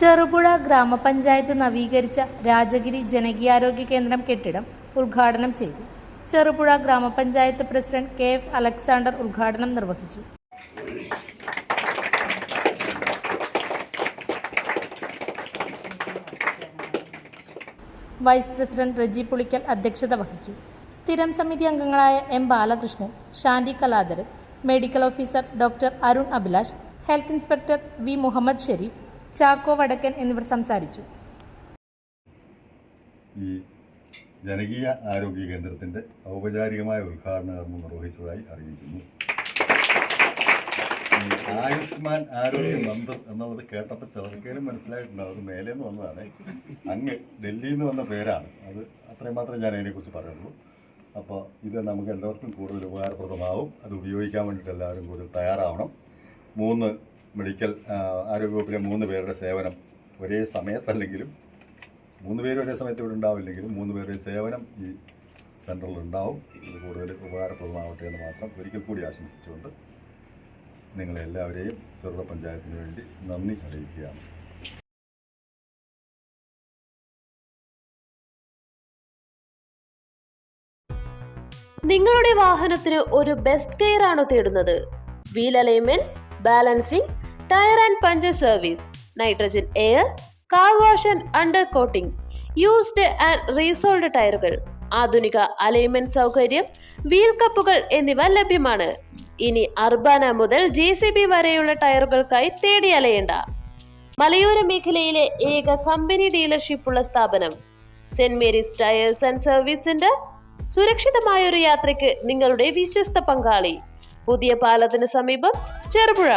ചെറുപുഴ ഗ്രാമപഞ്ചായത്ത് നവീകരിച്ച രാജഗിരി ജനകീയാരോഗ്യ കേന്ദ്രം കെട്ടിടം ഉദ്ഘാടനം ചെയ്തു. ചെറുപുഴ ഗ്രാമപഞ്ചായത്ത് പ്രസിഡന്റ് കെ എഫ് അലക്സാണ്ടർ ഉദ്ഘാടനം നിർവഹിച്ചു. വൈസ് പ്രസിഡന്റ് റജി പുളിക്കൽ അധ്യക്ഷത വഹിച്ചു. സ്ഥിരം സമിതി അംഗങ്ങളായ M Balakrishnan Shanti Kaladharan medical officer doctor Arun Abhilash health inspector V Muhammad Sharif Chacko Vadakkan എന്നിവർ സംസാരിച്ചു. ഈ ജനകീയ ആരോഗ്യ കേന്ദ്രത്തിന്റെ ഔപചാരികമായ ഉദ്ഘാടന കർമ്മം നിർവഹിച്ചതായി അറിയിക്കുന്നു. ആയുഷ്മാൻ ആരോഗ്യ മന്ദിർ എന്നുള്ളത് കേട്ടപ്പോൾ ചിലർക്കേലും മനസ്സിലായിട്ടുണ്ടാവും. അത് മേലെ നിന്ന് വന്നതാണ്. അങ്ങ് ഡൽഹിയിൽ നിന്ന് വന്ന പേരാണ്. അത് അത്രയും മാത്രമേ ഞാൻ അതിനെക്കുറിച്ച് പറയുള്ളൂ. അപ്പോൾ ഇത് നമുക്ക് എല്ലാവർക്കും കൂടുതൽ ഉപകാരപ്രദമാവും. അത് ഉപയോഗിക്കാൻ വേണ്ടിയിട്ട് എല്ലാവരും കൂടുതൽ തയ്യാറാവണം. മൂന്ന് മെഡിക്കൽ ആരോഗ്യവകുപ്പിലെ മൂന്ന് പേരുടെ സേവനം ഒരേ സമയത്തല്ലെങ്കിലും മൂന്ന് പേര് ഒരേ സമയത്ത് ഇവിടെ ഉണ്ടാവില്ലെങ്കിലും മൂന്ന് പേരുടെ സേവനം ഈ സെന്ററിൽ ഉണ്ടാവും. ഇത് കൂടുതൽ ഉപകാരപ്രദമാവട്ടെ എന്ന് മാത്രം ഒരിക്കൽ കൂടി ആശംസിച്ചുകൊണ്ട് നിങ്ങളെല്ലാവരെയും ചെറുത പഞ്ചായത്തിന് വേണ്ടി നന്ദി അറിയിക്കുകയാണ്. നിങ്ങളുടെ ഒരു ബെസ്റ്റ് കെയർ തേടുന്നത്? Wheel alignments tyre and puncture service nitrogen air car wash and undercoating used and resoled ടയറുകൾ ആധുനിക അലൈൻമെന്റ് സൗകര്യം വീൽ കപ്പുകൾ എന്നിവ ലഭ്യമാണ്. ഇനി അർബാന മുതൽ ജെ സി ബി വരെയുള്ള ടയറുകൾക്കായി തേടി അലയേണ്ട. മലയോര മേഖലയിലെ ഏക കമ്പനി ഡീലർഷിപ്പ് ഉള്ള സ്ഥാപനം. Saint Mary's tyres and service centre സുരക്ഷിതമായ ഒരു യാത്രയ്ക്ക് നിങ്ങളുടെ വിശ്വസ്ത പങ്കാളി. പുതിയ പാലത്തിന് സമീപം ചെറുപുഴ.